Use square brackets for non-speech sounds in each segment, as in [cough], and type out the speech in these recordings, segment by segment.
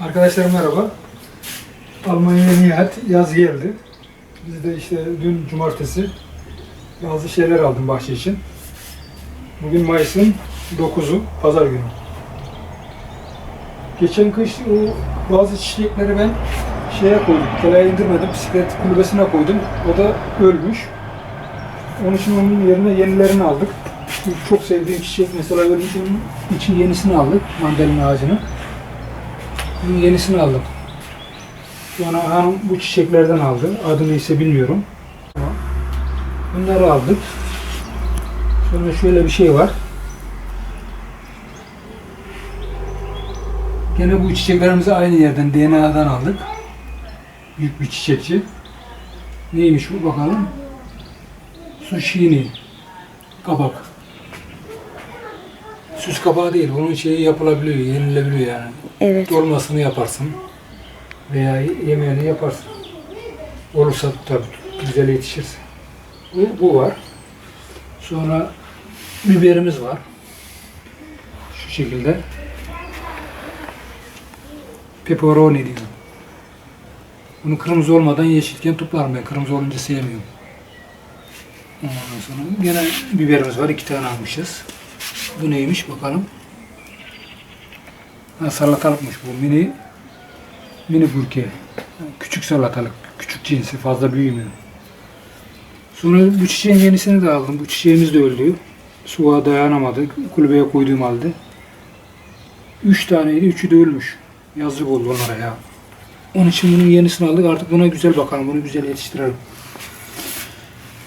Arkadaşlar merhaba. Almanya'ya nihayet yaz geldi. Biz de işte dün cumartesi bazı şeyler aldım bahçe için. Bugün Mayıs'ın 9'u, pazar günü. Geçen kış o bazı çiçekleri ben şeye koydum, keleye indirmedim, bisiklet kulübesine koydum. O da ölmüş. Onun için onun yerine yenilerini aldık. Çok sevdiğim çiçek mesela ölmüş, için yenisini aldık, mandalina ağacını. Bunun yenisini aldım. Sonra hanım bu çiçeklerden aldı. Adını ise bilmiyorum. Bunları aldık. Sonra şöyle bir şey var. Gene bu çiçeklerimizi aynı yerden DNA'dan aldık. Büyük bir çiçekçi. Neymiş bu bakalım. Sushini. Kabak. Süs kabağı değil. Onun şeyi yapılabiliyor, yenilebiliyor yani. Evet. Dolmasını yaparsın veya yemeğini yaparsın. Olursa tabii güzel yetişirse. Bu, bu var. Sonra biberimiz var. Şu şekilde. Pepperoni diyor. Bunu kırmızı olmadan yeşilken toplarım ben. Kırmızı olunca sevmiyorum. Ondan sonra gene biberimiz var. iki tane almışız. Bu neymiş bakalım. Ha, salatalıkmış bu. Mini mini burke. Küçük salatalık. Küçük cinsi. Fazla büyümüyor. Sonra bu çiçeğin yenisini de aldım. Bu çiçeğimiz de öldü. Suya dayanamadı. Kulübeye koyduğum halde. Üç taneydi. Üçü de ölmüş. Yazık oldu onlara ya. Onun için bunun yenisini aldık. Artık buna güzel bakalım. Bunu güzel yetiştirelim.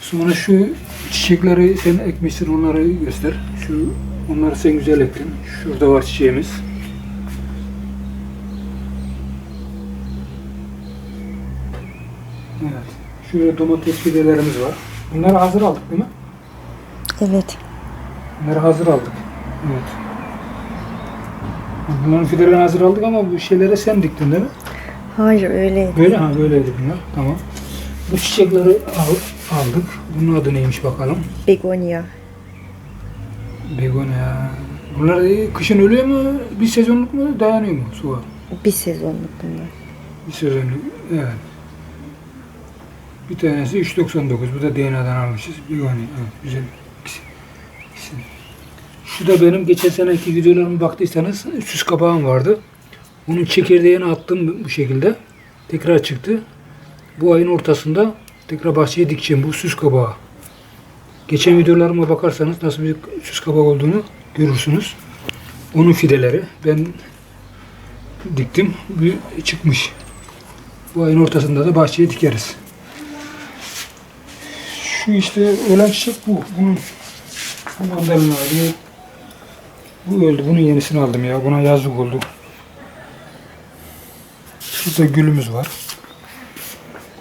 Sonra şu çiçekleri sen ekmişsin. Onları göster. Şu onları sen güzel ektin. Şurada var çiçeğimiz. Evet. Şurada domates fidelerimiz var. Bunları hazır aldık değil mi? Evet. Bunları hazır aldık. Evet. Bunların fidelerini hazır aldık ama bu şeylere sen diktin değil mi? Hayır öyleydi. Böyle ha böyleydi bunlar. Tamam. Bu çiçekleri al, aldık. Bunun adı neymiş bakalım. Begonya. Begonia. Bunlar e, kışın ölüyor mu? Bir sezonluk mu? Dayanıyor mu suya? Bir sezonluk bunlar. Bir sezonluk. Evet. Bir tanesi 3.99. Bu da DNA'dan almışız. Begonia. Evet. Güzel. İkisi. İkisi. Şu da benim geçen seneki videolarıma baktıysanız süs kabağım vardı. Onun çekirdeğini attım bu şekilde. Tekrar çıktı. Bu ayın ortasında tekrar bahçeye dikeceğim bu süs kabağı. Geçen videolarıma bakarsanız nasıl bir süs kabağı olduğunu görürsünüz. Onun fideleri. Ben diktim. Bir çıkmış. Bu ayın ortasında da bahçeye dikeriz. Şu işte ölen çiçek bu. Bunun bu mandalina ağacı. Bu öldü. Bunun yenisini aldım ya. Buna yazık oldu. Şurada gülümüz var.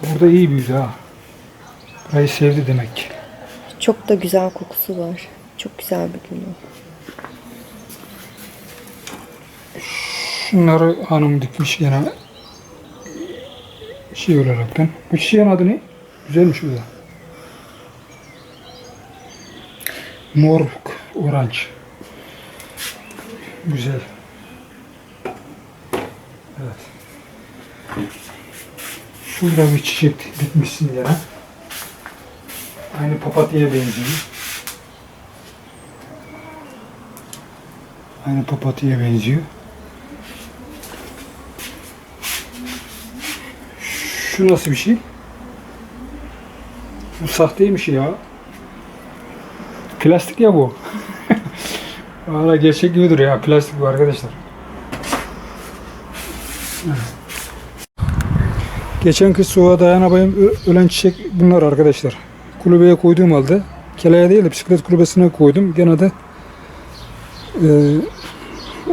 Burada iyi büyüdü ha. Burayı sevdi demek ki. Çok da güzel kokusu var. Çok güzel bir gül. Şunları hanım dikmiş gene şey olaraktan. Bu çiçeğin adı ne? Güzelmiş bu da. Mor orange. Güzel. Evet. Şurada bir çiçek dikmişsin gene. Aynı papatyaya benziyor. Aynı papatyaya benziyor. Şu nasıl bir şey? Bu sahteymiş ya. Plastik ya bu. [laughs] Valla gerçek gibi duruyor ya. Plastik bu arkadaşlar. Geçen kış soğuğa dayanamayıp ölen çiçek bunlar arkadaşlar. Kulübeye koyduğum halde keleye değil de bisiklet kulübesine koydum. Gene de e,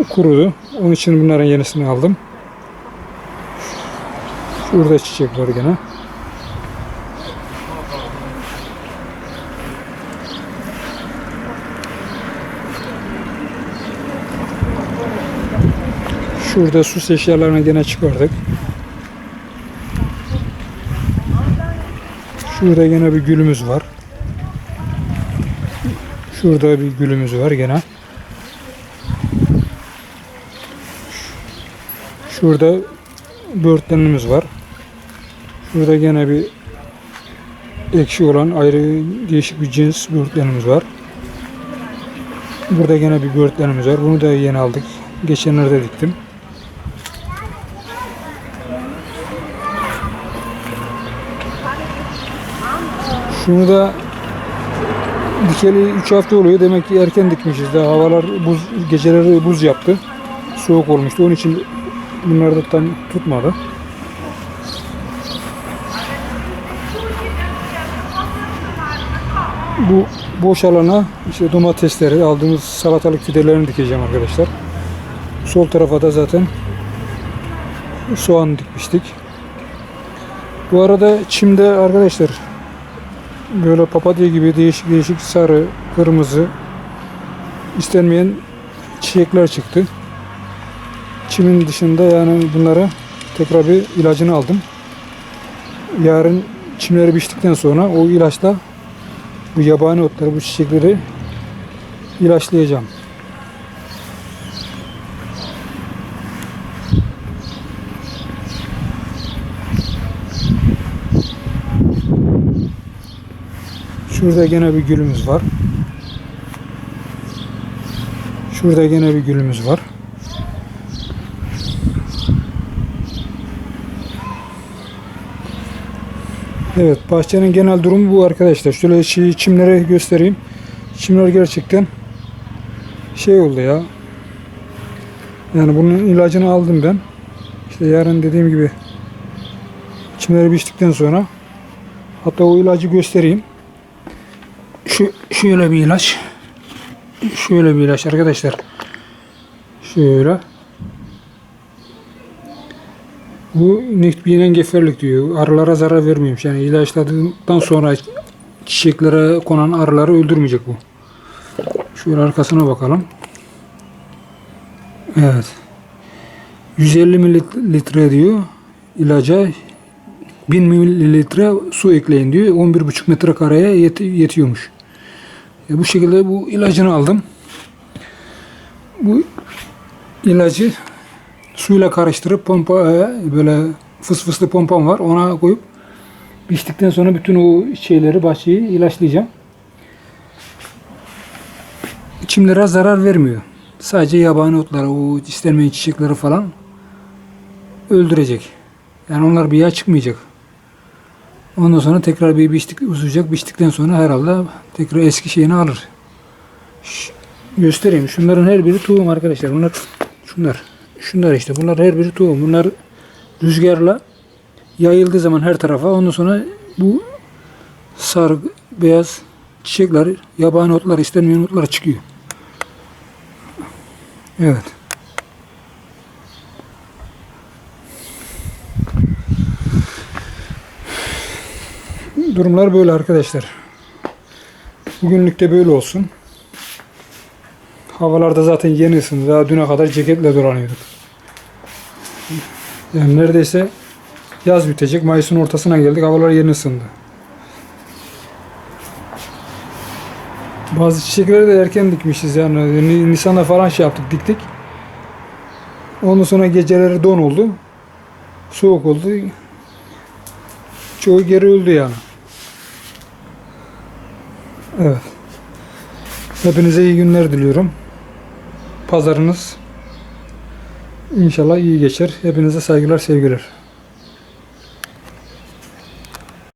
kurudu. Onun için bunların yenisini aldım. Şurada çiçek var gene. Şurada süs eşyalarını gene çıkardık. Şurada gene bir gülümüz var. Şurada bir gülümüz var gene. Şurada böğürtlenimiz var. Şurada gene bir ekşi olan ayrı değişik bir cins böğürtlenimiz var. Burada gene bir böğürtlenimiz var. Bunu da yeni aldık. Geçenlerde diktim. Şunu da dikeli 3 hafta oluyor. Demek ki erken dikmişiz. Daha havalar buz, geceleri buz yaptı. Soğuk olmuştu. Onun için bunlar da tam tutmadı. Bu boş alana işte domatesleri, aldığımız salatalık fidelerini dikeceğim arkadaşlar. Sol tarafa da zaten soğan dikmiştik. Bu arada çimde arkadaşlar böyle papatya gibi değişik değişik sarı, kırmızı istenmeyen çiçekler çıktı. Çimin dışında yani bunlara tekrar bir ilacını aldım. Yarın çimleri biçtikten sonra o ilaçla bu yabani otları, bu çiçekleri ilaçlayacağım. Şurada gene bir gülümüz var. Şurada gene bir gülümüz var. Evet, bahçenin genel durumu bu arkadaşlar. Şöyle çi- çimleri göstereyim. Çimler gerçekten şey oldu ya. Yani bunun ilacını aldım ben. İşte yarın dediğim gibi çimleri biçtikten sonra hatta o ilacı göstereyim. Şu şöyle bir ilaç. Şöyle bir ilaç arkadaşlar. Şöyle. Bu nikbinen geferlik diyor. Arılara zarar vermiyormuş. Yani ilaçladıktan sonra çiçeklere konan arıları öldürmeyecek bu. Şöyle arkasına bakalım. Evet. 150 mililitre diyor ilaca 1000 mililitre su ekleyin diyor. 11,5 metrekareye yet yetiyormuş. E bu şekilde bu ilacını aldım. Bu ilacı suyla karıştırıp pompa e, böyle fıs fıslı pompam var. Ona koyup biçtikten sonra bütün o şeyleri bahçeyi ilaçlayacağım. Çimlere zarar vermiyor. Sadece yabani otları, o istenmeyen çiçekleri falan öldürecek. Yani onlar bir yağ çıkmayacak. Ondan sonra tekrar bir biçtik, uzayacak. Biçtikten sonra herhalde tekrar eski şeyini alır. Ş- göstereyim. Şunların her biri tohum arkadaşlar. Bunlar şunlar. Şunlar işte. Bunlar her biri tohum. Bunlar rüzgarla yayıldığı zaman her tarafa ondan sonra bu sarı, beyaz çiçekler, yabani otlar, istenmeyen otlar çıkıyor. Evet. Durumlar böyle arkadaşlar. Bugünlük de böyle olsun. Havalarda zaten yeni ısındı. Daha düne kadar ceketle dolanıyorduk. Yani neredeyse yaz bitecek. Mayıs'ın ortasına geldik. Havalar yeni ısındı. Bazı çiçekleri de erken dikmişiz yani. Ni- Nisan'da falan şey yaptık, diktik. Ondan sonra geceleri don oldu. Soğuk oldu. Çoğu geri öldü yani. Evet. Hepinize iyi günler diliyorum. Pazarınız inşallah iyi geçer. Hepinize saygılar, sevgiler.